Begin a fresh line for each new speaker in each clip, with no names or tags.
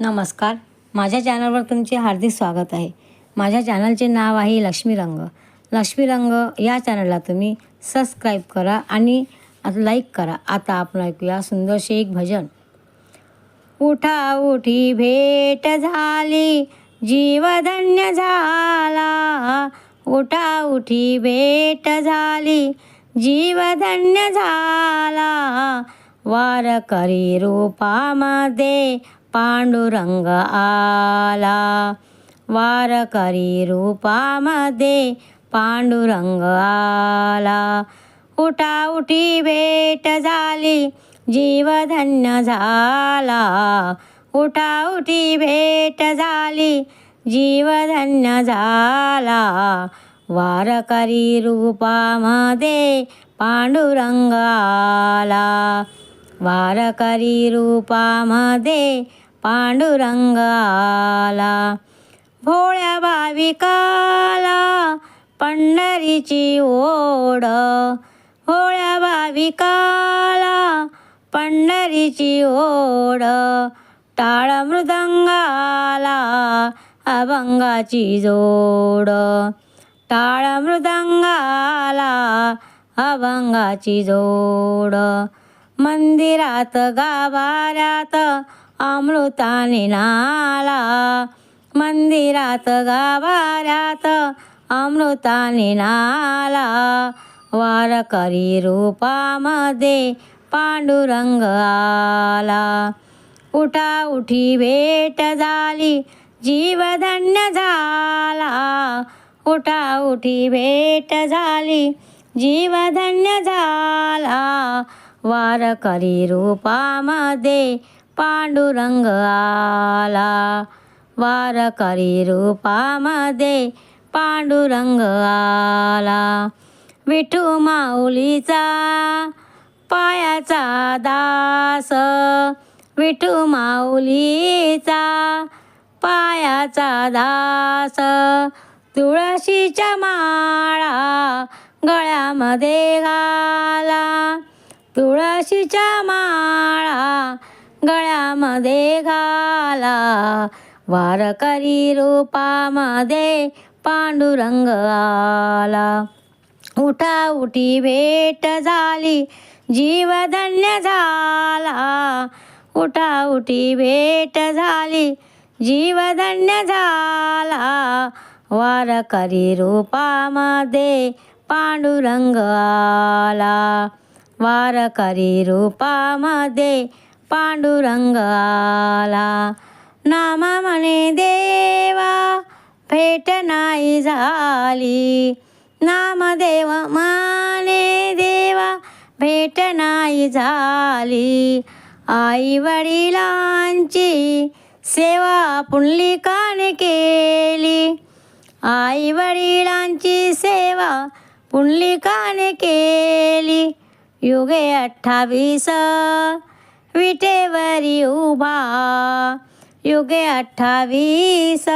नमस्कार. माझ्या चॅनलवर तुमचे हार्दिक स्वागत आहे. माझ्या चॅनलचे नाव आहे लक्ष्मी रंग लक्ष्मी रंग या चॅनलला तुम्ही सबस्क्राईब करा आणि लाईक करा. आता आपण ऐकूया सुंदरसे एक भजन. उठा उठी भेट झाली. जीवधन्य झाला. उठा उठी भेट झाली. जीवधन्य झाला. वारकरी रूपामध्ये पांडुरंग आला वारकरी रूपामध्ये पांडुरंग आला उठा उठी भेट झाली जीवधन्य झाला उठा उठी भेट झाली जीवधन्य झाला वारकरी रूपामध्ये पांडुरंग आला वारकरी रूपामध्ये पांडुरंग आला भोळ्या भाविकाला पंढरीची ओढ. भोळ्या भाविकाला पंढरीची ओढ. टाळ मृदंगाला अभंगाची जोड. टाळ मृदंगाला अभंगाची जोड. मंदिरात गाभाऱ्यात अमृताने नाला मंदिरात गाभाऱ्यात अमृताने नाला वारकरी रूपामध्ये पांडुरंग आला. उठा उठी भेट झाली जीवधन्य झाला. उठा उठी भेट झाली जीवधन्य झाला. वारकरी रूपामध्ये पांडुरंग आला वारकरी रूपामध्ये पांडुरंग आला विठू माऊलीचा पायाचा दास विठू माऊलीचा पायाचा दास तुळशीच्या माळा गळ्यामध्ये घाला तुळशीच्या माळा गळ्यामध्ये घाला. वारकरी रूपामध्ये पांडुरंग आला. उठा उठी भेट झाली जीवधन्य झाला. उठा उठी भेट झाली जीवधन्य झाला. वारकरी रूपामध्ये पांडुरंग आला. वारकरी रूपामध्ये पांडुरंग आला नाम म्हणे देवा भेट नाही झाली. नामदेव माने देवा भेट नाही झाली. आई वडिलांची सेवा पुंडलिकाने केली. आई वडिलांची सेवा पुंडलिकाने केली. युगे अठ्ठावीस विटेवरी उभा युगे अठ्ठावीस.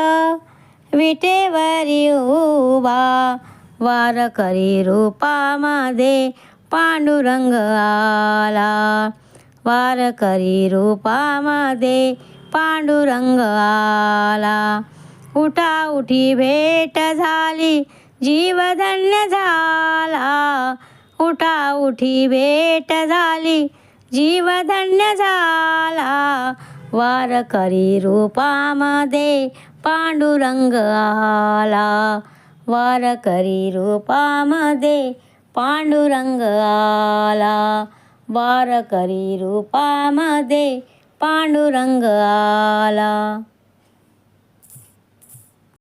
विटेवरी उभा वारकरी रूपामध्ये पांडुरंग आला. वारकरी रूपामध्ये पांडुरंग आला. उठा उठी भेट झाली जीवधन्य झाला. उठा उठी भेट झाली जीवधन्य झाला. वारकरी रूपामध्ये पांडुरंग आला. वारकरी रूपामध्ये पांडुरंग आला. वारकरी रूपामध्ये पांडुरंग आला.